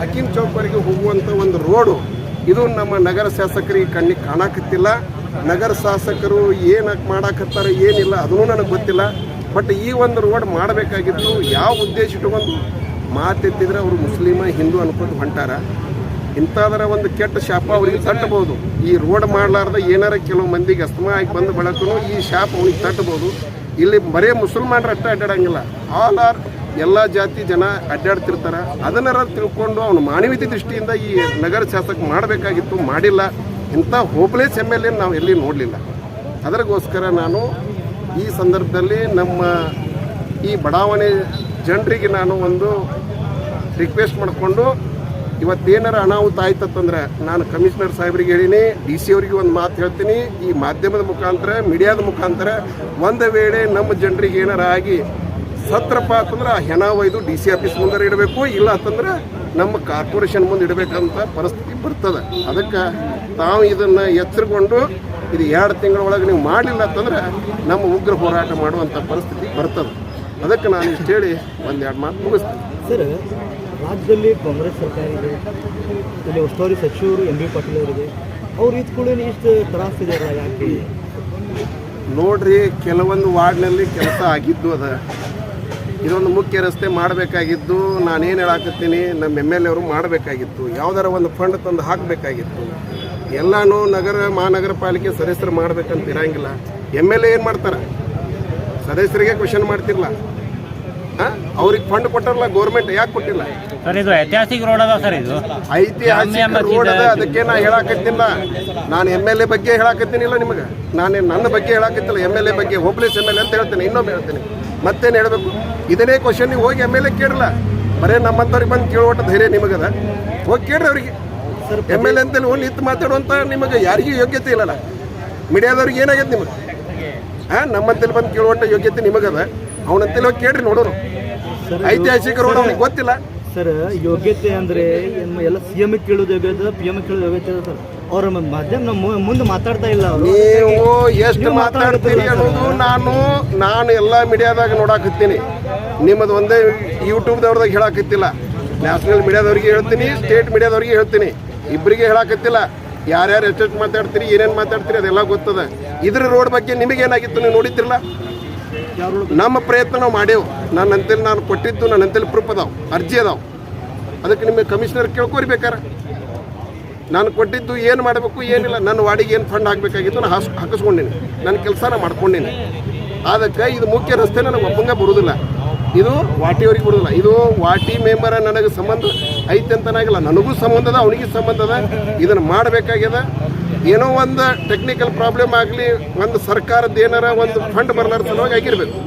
ಹಕೀಂ ಚೌಕ್ವರೆಗೆ ಹೋಗುವಂಥ ಒಂದು ರೋಡು, ಇದು ನಮ್ಮ ನಗರ ಶಾಸಕರಿಗೆ ಕಣ್ಣಿಗೆ ಕಾಣಕತ್ತಿಲ್ಲ. ನಗರ ಶಾಸಕರು ಏನಕ್ಕೆ ಮಾಡಾಕತ್ತಾರೆ, ಏನಿಲ್ಲ, ಅದೂ ನನಗೆ ಗೊತ್ತಿಲ್ಲ. ಬಟ್ ಈ ಒಂದು ರೋಡ್ ಮಾಡಬೇಕಾಗಿತ್ತು, ಯಾವ ಉದ್ದೇಶ ಇಟ್ಕೊಂಡು ಮಾತೆತ್ತಿದ್ರೆ ಅವರು ಮುಸ್ಲಿಮ, ಹಿಂದೂ ಅನ್ಕೊಂಡು ಹೊಂಟಾರ. ಇಂಥದರ ಒಂದು ಕೆಟ್ಟ ಶಾಪ ಅವ್ರಿಗೆ ತಟ್ಟಬಹುದು. ಈ ರೋಡ್ ಮಾಡಲಾರ್ದ ಏನಾರ ಕೆಲವು ಮಂದಿಗೆ ಅಸ್ತಮ ಆಗಿ ಬಂದು ಬಳಕೂ ಈ ಶಾಪ ಅವ್ರಿಗೆ ತಟ್ಟಬಹುದು. ಇಲ್ಲಿ ಬರೀ ಮುಸಲ್ಮಾನರು ಅಷ್ಟೇ ಅಡ್ಡಾಡಂಗಿಲ್ಲ. ಆಲ್ ಆರ್ ಎಲ್ಲ ಜಾತಿ ಜನ ಅಡ್ಡಾಡ್ತಿರ್ತಾರೆ, ಅದನ್ನೆಲ್ಲ ತಿಳ್ಕೊಂಡು ಅವನು ಮಾನವೀಯತೆ ದೃಷ್ಟಿಯಿಂದ ಈ ನಗರ ಶಾಸಕ ಮಾಡಬೇಕಾಗಿತ್ತು, ಮಾಡಿಲ್ಲ, ಇಂಥ ಹೋಪ್ಲೆಸ್ ಎಂ ಎಲ್ ನಾವು ಎಲ್ಲಿ ನೋಡಲಿಲ್ಲ. ಅದರಿಗೋಸ್ಕರ ನಾನು ಈ ಸಂದರ್ಭದಲ್ಲಿ ನಮ್ಮ ಈ ಬಡಾವಣೆ ಜನರಿಗೆ ನಾನು ಒಂದು ರಿಕ್ವೆಸ್ಟ್ ಮಾಡಿಕೊಂಡು, ಇವತ್ತೇನಾರ ಅನಾಹುತ ಆಯ್ತಂದ್ರೆ ನಾನು ಕಮಿಷನರ್ ಸಾಹೇಬ್ರಿಗೆ ಹೇಳೀನಿ, ಡಿ ಸಿ ಅವರಿಗೆ ಒಂದು ಮಾತು ಹೇಳ್ತೀನಿ, ಈ ಮಾಧ್ಯಮದ ಮುಖಾಂತರ, ಮೀಡಿಯಾದ ಮುಖಾಂತರ, ಒಂದು ವೇಳೆ ನಮ್ಮ ಜನರಿಗೆ ಏನಾರ ಆಗಿ ಸತ್ರಪ್ಪ ಅಂತಂದ್ರೆ ಆ ಹೆಣ ಒಯ್ದು ಡಿ ಸಿ ಆಫೀಸ್ ಮುಂದೆ ಇಡಬೇಕು ಇಲ್ಲ ಅಂತಂದ್ರೆ ನಮ್ಮ ಕಾರ್ಪೊರೇಷನ್ ಮುಂದೆ ಇಡಬೇಕಂತ ಪರಿಸ್ಥಿತಿ ಬರ್ತದೆ. ಅದಕ್ಕೆ ತಾವು ಇದನ್ನು ಎಚ್ಚರಗೊಂಡು ಇದು ಎರಡು ತಿಂಗಳ ಒಳಗೆ ನೀವು ಮಾಡಲಿಲ್ಲ ಅಂತಂದ್ರೆ ನಮ್ಮ ಉಗ್ರ ಹೋರಾಟ ಮಾಡುವಂಥ ಪರಿಸ್ಥಿತಿ ಬರ್ತದೆ. ಅದಕ್ಕೆ ನಾನು ಇಷ್ಟು ಹೇಳಿ ಒಂದೆರಡು ಮಾತು ಮುಗಿಸ್ತೀನಿ. ಸರ್ ರಾಜ್ಯದಲ್ಲಿ ಕಾಂಗ್ರೆಸ್ ಸರ್ಕಾರ ಇದೆ ಇಲ್ಲಿ ಉಸ್ತುವಾರಿ ಸಚಿವರು ಎಂ ಬಿ ಪಾಟೀಲ್ ಅವರಿದೆ ಅವ್ರು ಇದ್ಕೊಳ್ಳಿ ಇಷ್ಟು ತ್ರಾಸಿದಾರ ಯಾಕೆ? ನೋಡ್ರಿ ಕೆಲವೊಂದು ವಾರ್ಡ್ನಲ್ಲಿ ಕೆಲಸ ಆಗಿದ್ದು ಅದ. ಇದೊಂದು ಮುಖ್ಯ ರಸ್ತೆ ಮಾಡಬೇಕಾಗಿದ್ದು ನಾನೇನು ಹೇಳಾಕತ್ತೀನಿ ನಮ್ಮ ಎಂ ಎಲ್ ಎವರು ಮಾಡಬೇಕಾಗಿತ್ತು. ಯಾವ್ದಾರ ಒಂದು ಫಂಡ್ ತಂದು ಹಾಕಬೇಕಾಗಿತ್ತು. ಎಲ್ಲಾನು ನಗರ ಮಹಾನಗರ ಪಾಲಿಕೆ ಸದಸ್ಯರು ಮಾಡ್ಬೇಕಂತ ಇರಂಗಿಲ್ಲ. ಎಂ ಎಲ್ ಎ ಏನು ಮಾಡ್ತಾರೆ? ಸದಸ್ಯರಿಗೆ ಕ್ವಶನ್ ಮಾಡ್ತಿರಲ್ಲ ಅವ್ರಿಗೆ ಫಂಡ್ ಕೊಟ್ಟಾರಲ್ಲ ಗೌರ್ಮೆಂಟ್ ಯಾಕೆ ಕೊಟ್ಟಿಲ್ಲ? ಸರ್ ಇದು ಐತಿಹಾಸಿಕ ರೋಡ್ ಅದ ಸರ್ ಇದು. ಐತಿಹಾಸಿಕ ರೋಡ್ ಅದ ಅದಕ್ಕೆ ನಾ ಹೇಳಾಕತ್ತಿಲ್ಲ. ನಾನು ಎಂ ಎಲ್ ಎ ಬಗ್ಗೆ ಹೇಳಾಕತ್ತೀನಿಲ್ಲ ನಿಮಗೆ. ನಾನು ನನ್ನ ಬಗ್ಗೆ ಹೇಳಾಕತ್ತಿಲ್ಲ. ಎಂ ಎಲ್ ಎ ಬಗ್ಗೆ ಹೋಪ್ಲೆಸ್ ಎಂ ಎಲ್ ಎ ಅಂತ ಹೇಳ್ತೇನೆ. ಇನ್ನೊಮ್ಮೆ ಹೇಳ್ತೀನಿ. ಮತ್ತೇನು ಹೇಳಬೇಕು? ಇದನ್ನೇ ಕ್ವಶನ್ ನೀವು ಹೋಗಿ ಎಂ ಎಲ್ ಎ ಕೇಳಲ್ಲ. ಬರೇ ನಮ್ಮಂಥವ್ರಿಗೆ ಬಂದು ಕೇಳುವಟ ಧೈರ್ಯ ನಿಮಗದ. ಹೋಗಿ ಕೇಳ್ರಿ ಅವ್ರಿಗೆ. ಎಂ ಎಲ್ ಎ ಅಂತೇಳಿ ಓನ್ಲಿ ಇತ್ತು ಮಾತಾಡುವಂಥ ನಿಮಗೆ ಯಾರಿಗೂ ಯೋಗ್ಯತೆ ಇಲ್ಲಲ್ಲ. ಮೀಡಿಯಾದವ್ರಿಗೆ ಏನಾಗೈತೆ ನಿಮಗೆ? ಹಾಂ ನಮ್ಮಂತಲ್ಲಿ ಬಂದು ಕೇಳುವಂಥ ಯೋಗ್ಯತೆ ನಿಮಗದ. ಅವನಂತಲ್ಲಿ ಹೋಗಿ ಕೇಳ್ರಿ ನೋಡೋರು. ಐತಿಹಾಸಿಕ ರೋಡ್ ಅವ್ನಿಗೆ ಗೊತ್ತಿಲ್ಲ. ಸರ್ ಯೋಗ್ಯತೆ ಅಂದರೆ ಎಲ್ಲ ಸಿ ಎಂ ಕೇಳೋದು ಯೋಗ್ಯತೆ ಪಿ ಎಂ ಕೇಳೋದು ಯೋಗ್ಯತೆ ಸರ್. ಅವ್ರ ಮಾಧ್ಯಮ ನಮ್ಮ ಮುಂದೆ ಮಾತಾಡ್ತಾ ಇಲ್ಲ ಅವರು. ನೀವು ಎಷ್ಟು ಮಾತಾಡ್ತೀರಿ ಅನ್ನೋದು ನಾನು ನಾನು ಎಲ್ಲ ಮೀಡಿಯಾದಾಗ ನೋಡಾಕತ್ತೀನಿ. ನಿಮ್ಮದು ಒಂದೇ ಯೂಟ್ಯೂಬ್ದವ್ರದಾಗ ಹೇಳಾಕತ್ತಿಲ್ಲ. ನ್ಯಾಷನಲ್ ಮೀಡಿಯಾದವ್ರಿಗೆ ಹೇಳ್ತೀನಿ ಸ್ಟೇಟ್ ಮೀಡಿಯಾದವ್ರಿಗೆ ಹೇಳ್ತೀನಿ. ಇಬ್ಬರಿಗೆ ಹೇಳಾಕತ್ತಿಲ್ಲ. ಯಾರ್ಯಾರು ಎಷ್ಟೆಷ್ಟು ಮಾತಾಡ್ತೀರಿ ಏನೇನು ಮಾತಾಡ್ತೀರಿ ಅದೆಲ್ಲ ಗೊತ್ತದ. ಇದ್ರ ರೋಡ್ ಬಗ್ಗೆ ನಿಮಗೇನಾಗಿತ್ತು ನೀವು ನೋಡಿದ್ರಲ್ಲ ನಮ್ಮ ಪ್ರಯತ್ನ ನಾವು ಮಾಡೇವು ನನ್ನ ಅಂತೇಳಿ ನಾನು ಕೊಟ್ಟಿದ್ದು ನನ್ನ ಅಂತೇಳಿ ಪ್ರೂಫ್ ಅದಾವೆ. ಅರ್ಜಿ ಅದಾವೆ. ಅದಕ್ಕೆ ನಿಮಗೆ ಕಮಿಷನರ್ ಕೇಳ್ಕೊರಿ ಬೇಕಾರೆ. ನಾನು ಕೊಟ್ಟಿದ್ದು ಏನು ಮಾಡಬೇಕು, ಏನಿಲ್ಲ, ನನ್ನ ವಾಡಿಗೆ ಏನು ಫಂಡ್ ಹಾಕಬೇಕಾಗಿತ್ತು ನಾನು ಹಾಸ್, ಹಾಕಿಸ್ಕೊಂಡಿನಿ. ನನ್ನ ಕೆಲಸನ ಮಾಡ್ಕೊಂಡಿನಿ. ಅದಕ್ಕೆ ಇದು ಮುಖ್ಯ ರಸ್ತೆ ನನಗೆ ಒಪ್ಪಂಗ ಬರುವುದಿಲ್ಲ ಇದು ವಾಟಿಯವ್ರಿಗೆ ಬರುವುದಿಲ್ಲ ಇದು ವಾಟಿ ಮೆಂಬರ ನನಗೆ ಸಂಬಂಧ ಐತೆ ಅಂತನಾಗಿಲ್ಲ ನನಗೂ ಸಂಬಂಧ ಅದ, ಅವನಿಗೆ ಸಂಬಂಧ ಅದ. ಇದನ್ನು ಮಾಡಬೇಕಾಗ್ಯದ. ಏನೋ ಒಂದು ಟೆಕ್ನಿಕಲ್ ಪ್ರಾಬ್ಲಮ್ ಆಗಲಿ, ಒಂದು ಸರ್ಕಾರದ ಏನಾರ ಒಂದು ಫಂಡ್ ಬರಲಾರ ಸಲುವಾಗಿ ಆಗಿರಬೇಕು.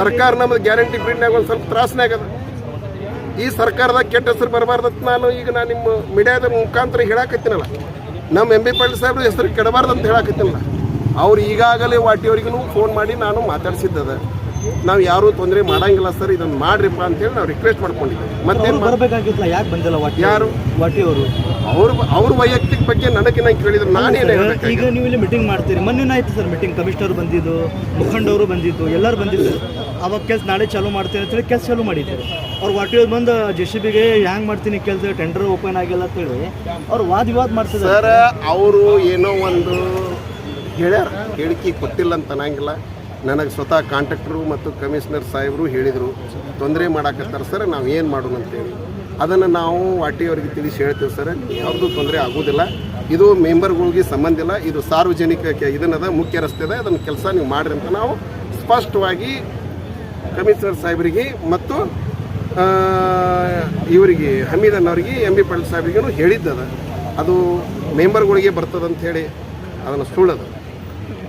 ಸರ್ಕಾರ ನಮ್ಮದು ಗ್ಯಾರಂಟಿ ಪೀರಿಯಡ್ನಾಗ ಒಂದು ಸ್ವಲ್ಪ ತ್ರಾಸನಾಗದ ಈ ಸರ್ಕಾರದಾಗ ಕೆಟ್ಟ ಹೆಸರು ಬರಬಾರ್ದಂತ ನಾನು ಈಗ ನಾನು ನಿಮ್ಮ ಮೀಡಿಯಾದ ಮುಖಾಂತರ ಹೇಳಾಕತ್ತೀನಲ್ಲ. ನಮ್ಮ ಎಂ ಬಿ ಪಾಟೀಲ್ ಸಾಹೇಬ್ರ ಹೆಸರು ಕೆಡಬಾರ್ದು ಅಂತ ಹೇಳಾಕತ್ತೀನಲ್ಲ. ಅವ್ರು ಈಗಾಗಲೇ ವಾಟಿಯವರಿಗೂ ಫೋನ್ ಮಾಡಿ ನಾನು ಮಾತಾಡ್ಸಿದ್ದದ. ನಾವು ಯಾರು ತೊಂದರೆ ಮಾಡಂಗಿಲ್ಲ ಸರ್ ಇದನ್ನು ಮಾಡ್ರಿಪ್ಪ ಅಂತೇಳಿ ನಾವು ರಿಕ್ವೆಸ್ಟ್ ಮಾಡ್ಕೊಂಡಿದ್ದೀವಿ ಮತ್ತೇನು ಬರಬೇಕಾಗಿತ್ತಲ್ಲ ಯಾಕೆ ಬಂದಿಲ್ಲ ವಾಟಿ ಯಾರು? ವಾಟಿ ಅವರು ಅವ್ರ ಅವ್ರ ವೈಯಕ್ತಿಕ ಬಗ್ಗೆ ನನಗೆ ನಂಗೆ ಕೇಳಿದ್ರು ನಾನೇನು ಈಗ ನೀವು ಇಲ್ಲಿ ಮೀಟಿಂಗ್ ಮಾಡ್ತೀರಿ. ಮೊನ್ನೆ ಆಯ್ತು ಸರ್ ಮೀಟಿಂಗ್ ಕಮಿಷನರ್ ಬಂದಿದ್ದು ಮುಖಂಡವರು ಬಂದಿದ್ದು ಎಲ್ಲರೂ ಬಂದಿದ್ದು. ಅವಾಗ ಕೆಲಸ ನಾಳೆ ಚಾಲೂ ಮಾಡ್ತೀನಿ ಅಂತೇಳಿ ಕೆಲಸ ಚಾಲೂ ಮಾಡಿದ್ರು. ಅವ್ರು ವಾಟಿಯವ್ರು ಬಂದು ಜೆ ಸಿ ಬಿಗೆ ಹ್ಯಾಂಗ್ ಮಾಡ್ತೀನಿ ಕೆಲಸ ಟೆಂಡರ್ ಓಪನ್ ಆಗಿಲ್ಲ ಅಂತೇಳಿ ಅವ್ರು ವಾದ ವಿವಾದ ಮಾಡ್ತಿದ್ದಾರೆ. ಸರ್ ಅವರು ಏನೋ ಒಂದು ಹೇಳ್ಯಾರ. ಹೇಳಿಕೆ ಕೊಟ್ಟಿಲ್ಲ ಅಂತ ಅನ್ನಂಗಿಲ್ಲ. ನನಗೆ ಸ್ವತಃ ಕಾಂಟ್ರಾಕ್ಟ್ರು ಮತ್ತು ಕಮಿಷನರ್ ಸಾಹೇಬರು ಹೇಳಿದರು, ತೊಂದರೆ ಮಾಡಾಕತ್ತಾರೆ ಸರ್, ನಾವು ಏನು ಮಾಡೋಣ ಅಂತೇಳಿ ಅದನ್ನು ನಾವು ವಾಟಿಯವರಿಗೆ ತಿಳಿಸಿ ಹೇಳ್ತೇವೆ ಸರ್, ಯಾವುದು ತೊಂದರೆ ಆಗೋದಿಲ್ಲ. ಇದು ಮೆಂಬರ್ಗಳಿಗೆ ಸಂಬಂಧ ಇಲ್ಲ, ಇದು ಸಾರ್ವಜನಿಕ ಇದನ್ನದ ಮುಖ್ಯ ರಸ್ತೆ ಅದ, ಅದನ್ನು ಕೆಲಸ ನೀವು ಮಾಡ್ರಿ ಅಂತ ನಾವು ಸ್ಪಷ್ಟವಾಗಿ ಕಮಿಷನರ್ ಸಾಹೇಬರಿಗೆ ಮತ್ತು ಇವರಿಗೆ ಹಮೀದ್ ಅವರಿಗೆ, ಎಂ ಬಿ ಪಾಟೀಲ್ ಸಾಹೇಬ್ರಿಗೂ ಹೇಳಿದ್ದದ. ಅದು ಮೆಂಬರ್ಗಳಿಗೆ ಬರ್ತದಂತ ಹೇಳಿ, ಅದನ್ನು ಸುಳ್ಳದು.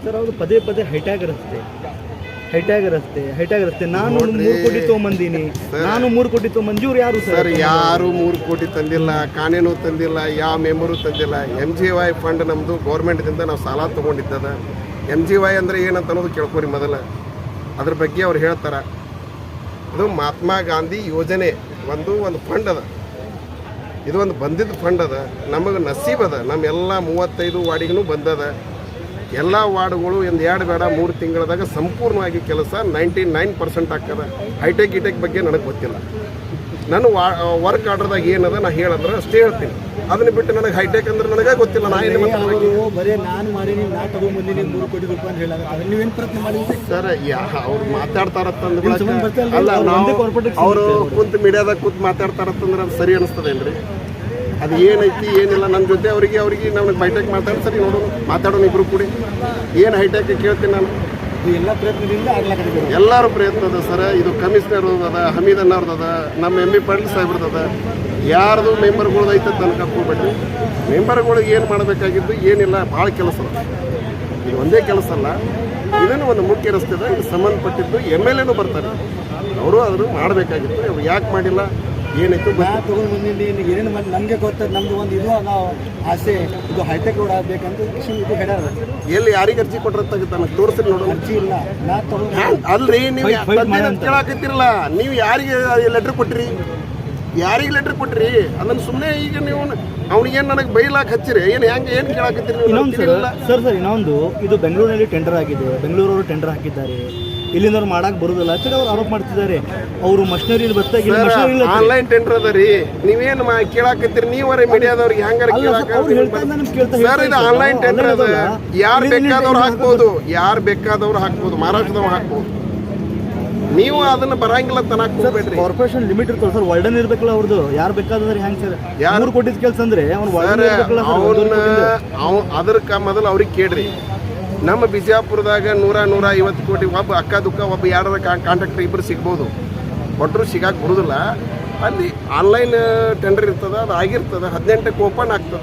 ಸರ್, ಅವರು ಪದೇ ಪದೇ ಹೈಟ್ಯಾಗ್ ರಸ್ತೆ ಹೈಟ್ಯಾಗ್ ರಸ್ತೆ ಹೈಟ್ಯಾಗ್ ರಸ್ತೆ ನಾನು ಮೂರು ಕೋಟಿ ತೊಗೊಂಬಂದೀನಿ. ನಾನು ಮೂರು ಕೋಟಿ ತೊಗೊಂಬಂದು ಇವ್ರು ಯಾರು ಸರ್? ಯಾರು ಮೂರು ಕೋಟಿ ತಂದಿಲ್ಲ ಕಾನೇನು ತಂದಿಲ್ಲ ಯಾವ ಮೆಂಬರು ತಂದಿಲ್ಲ. ಎಂ ಜಿ ವೈ ಫಂಡ್ ನಮ್ಮದು ಗೌರ್ಮೆಂಟ್ದಿಂದ ನಾವು ಸಾಲ ತೊಗೊಂಡಿದ್ದದ. ಎಂ ಜಿ ವೈ ಅಂದರೆ ಏನಂತ ಅನ್ನೋದು ಕೇಳ್ಕೊರಿ ಮೊದಲು. ಅದ್ರ ಬಗ್ಗೆ ಅವ್ರು ಹೇಳ್ತಾರೆ. ಇದು ಮಹಾತ್ಮ ಗಾಂಧಿ ಯೋಜನೆ ಒಂದು ಒಂದು ಫಂಡ್ ಅದ. ಇದು ಒಂದು ಬಂದಿದ್ದ ಫಂಡ್ ಅದ. ನಮಗೆ ನಸೀಬ್ ಅದ. ನಮ್ಮೆಲ್ಲ ಮೂವತ್ತೈದು ವಾರ್ಡಿಗೂ ಬಂದದ. ಎಲ್ಲ ವಾರ್ಡ್ಗಳು ಒಂದು ಎರಡು ಬೇಡ ಮೂರು ತಿಂಗಳದಾಗ ಸಂಪೂರ್ಣವಾಗಿ ಕೆಲಸ ನೈಂಟಿ ನೈನ್ ಪರ್ಸೆಂಟ್ ಆಗ್ತದೆ. ಹೈಟೆಕ್ ಗಿಟೆಕ್ ಬಗ್ಗೆ ನನಗೆ ಗೊತ್ತಿಲ್ಲ. ನನ್ನ ವರ್ಕ್ ಆರ್ಡ್ರದಾಗ ಏನದ ನಾ ಹೇಳಂದ್ರೆ ಅಷ್ಟೇ ಹೇಳ್ತೀನಿ. ಅದನ್ನ ಬಿಟ್ಟು ನನಗೆ ಹೈಟೆಕ್ ಅಂದ್ರೆ ನನಗೆ ಗೊತ್ತಿಲ್ಲ. ನಾ ಏನು ಮಾತಾಡ್ಬೇಕು ಬರೀ ನಾನು ಮಾಡೀನಿ ನಾ ತಗೊಂಡ್ಬಂದಿನಿ ಮೂರು ಕೋಟಿ ರೂಪಾಯಿ ಅಂತ ಹೇಳಕತ್ತಾರೆ ನೀವೇನು ಪ್ರಯತ್ನ ಮಾಡಿದ್ರಿ? ಸರ್ ಯಾ ಅವ್ರು ಮಾತಾಡ್ತಾರತ್ತಂದ್ರೆ ಅಲ್ಲ ನಾವು ಅವರು ಕುಂತ ಮೀಡಿಯಾದಾಗ ಕುಂತ ಮಾತಾಡ್ತಾರತ್ತಂದ್ರೆ ಅದು ಸರಿ ಅನಿಸ್ತದೇನ್ರಿ? ಅದು ಏನೈತಿ ಏನಿಲ್ಲ ನನ್ನ ಜೊತೆ ಅವರಿಗೆ ಅವರಿಗೆ ನನಗೆ ಬೈಟೆಕ್ ಮಾತಾಡಿ ಸರಿ ನೋಡೋಣ ಮಾತಾಡೋಣ ಇಬ್ಬರು ಕೂಡಿ. ಏನು ಹೈಟೆಕ್ ಕೇಳ್ತೀನಿ ನಾನು. ಎಲ್ಲ ಪ್ರಯತ್ನದಿಂದ ಎಲ್ಲರೂ ಪ್ರಯತ್ನ ಅದ ಸರ್ ಇದು ಕಮಿಷನರ್ ಅದ ಹಮೀದ್ ಅನ್ನೋರ್ದದ ನಮ್ಮ ಎಂ ಇ ಪಾಟೀಲ್ ಸಾಹೇಬ್ರದ್ದು ಅದ. ಯಾರ್ದು ಮೆಂಬರ್ಗಳ್ದು ಐತೆ ತನಕ ಹೋಗ್ಬೇಡ್ರಿ ಮೆಂಬರ್ಗಳಿಗೆ ಏನು ಮಾಡಬೇಕಾಗಿದ್ದು ಏನಿಲ್ಲ ಭಾಳ ಕೆಲಸ ಇದು ಒಂದೇ ಕೆಲಸ ಅಲ್ಲ ಇದನ್ನು ಒಂದು ಮುಖ್ಯ ರಸ್ತೆ ಇದೆ ಸಂಬಂಧಪಟ್ಟಿದ್ದು ಎಂ ಎಲ್ ಎನೂ ಬರ್ತಾರೆ. ಅವರು ಅದನ್ನು ಮಾಡಬೇಕಾಗಿತ್ತು ಅವ್ರು ಯಾಕೆ ಮಾಡಿಲ್ಲ? ಏನಾಯ್ತು ನಾ ತಗೊಂಡ್ ಬಂದಿನಿ ಏನೇನು ಮಾಡಿ ನಮಗೆ ಗೊತ್ತ ನಮ್ದು ಒಂದು ಇದು ಅದ ಆಸೆ. ಇದು ಹೈಟೆಕ್ ರೋಡ್ ಆಗ್ಬೇಕಂತ ಇದು ಹೇಳ್ಯಾರ. ಎಲ್ಲಿ ಯಾರಿಗೆ ಅರ್ಜಿ ಕೊಟ್ಟಿರ್ತಾಗ ನನಗೆ ತೋರಿಸಿ ನೋಡೋ ಅರ್ಜಿ ಇಲ್ಲ. ನಾ ತೊಗೊಂಡು ಅಲ್ರಿ ನೀವು. ಕೇಳಾಕತ್ತಿರಲ್ಲ. ನೀವು ಯಾರಿಗೆ ಲೆಟರ್ ಕೊಟ್ಟಿರಿ ಯಾರಿಗೆ ಲೆಟರ್ ಕೊಟ್ಟಿರಿ ಅದನ್ನ ಸುಮ್ಮನೆ ಈಗ ನೀವು ಅವ್ನಿಗೇನು ನನಗೆ ಬೈಲಾಕ್ ಹಚ್ಚಿರಿ? ಏನು ಹೆಂಗೆ ಏನು ಕೇಳಾಕತ್ತೀರಿ ಸರ್ ಸರ್ ಇನ್ನೊಂದು. ಇದು ಬೆಂಗಳೂರಿನಲ್ಲಿ ಟೆಂಡರ್ ಆಗಿದೆ. ಬೆಂಗಳೂರವರು ಟೆಂಡರ್ ಹಾಕಿದ್ದಾರೆ. ಇಲ್ಲಿಂದವ್ರು ಮಾಡಕ್ ಬರುದಿಲ್ಲ. ಅಂತೇಳಿ ಅವ್ರು ಆರೋಪ ಮಾಡ್ತಿದ್ದಾರೆ. ಅವರು ಮಷಿನರಿ ಇಲ್ಲ ಆನ್ಲೈನ್ ಟೆಂಡರ್ ಅದ ರೀ. ನೀವೇನು ಕೇಳಾಕತ್ತೀರಿ? ನೀವರೇ ಮೀಡಿಯಾದವ್ರಿಗೆ ಹೆಂಗಾರ ಸರ್, ಇದು ಆನ್ಲೈನ್ ಟೆಂಡರ್ ಅದ. ಯಾರು ಬೇಕಾದವ್ರು ಹಾಕ್ಬೋದು? ಯಾರು ಬೇಕಾದವ್ರು ಹಾಕ್ಬೋದು? ಮಹಾರಾಷ್ಟ್ರದವ್ರು ಹಾಕ್ಬೋದು. ನೀವು ಅದನ್ನ ಬರಂಗಿಲ್ಲ ತನಕ ಹೋಗ್ಬೇಡ್ರಿ. ಕಾರ್ಪೊರೇಷನ್ ಲಿಮಿಟ್ ಇರ್ತಲ್ಲ ಸರ್. ವರ್ಡನ್ ಇರ್ಬೇಕಲ್ಲ ಅವ್ರದ್ದು ಯಾರು ಬೇಕಾದ್ರೆ ಹೆಂಗ್ ಸರ್? ಯಾರು? ಕೊಟ್ಟಿದ್ ಕೆಲಸ ಅಂದ್ರೆ ಅವ್ನು ವರ್ಡನ್ ಇರ್ಬೇಕಲ್ಲ ಅದಕ್ಕೆ ಮೊದಲು ಅವ್ರಿಗೆ ಕೇಳ್ರಿ. ನಮ್ಮ ಬಿಜಾಪುರದಾಗ ನೂರ ನೂರ ಐವತ್ತು ಕೋಟಿ ಒಬ್ಬ ಅಕ್ಕ ದುಕ್ಕ, ಒಬ್ಬ ಯಾರ ಕಾಂಟ್ರಾಕ್ಟರ್ ಇಬ್ಬರು ಸಿಗ್ಬೋದು. ಒಟ್ಟರು ಸಿಗಾಕ್ ಬರುದಿಲ್ಲ. ಅಲ್ಲಿ ಆನ್ಲೈನ್ ಟೆಂಡರ್ ಇರ್ತದೆ, ಅದು ಆಗಿರ್ತದೆ, ಹದಿನೆಂಟಕ್ಕೆ ಓಪನ್ ಆಗ್ತದೆ.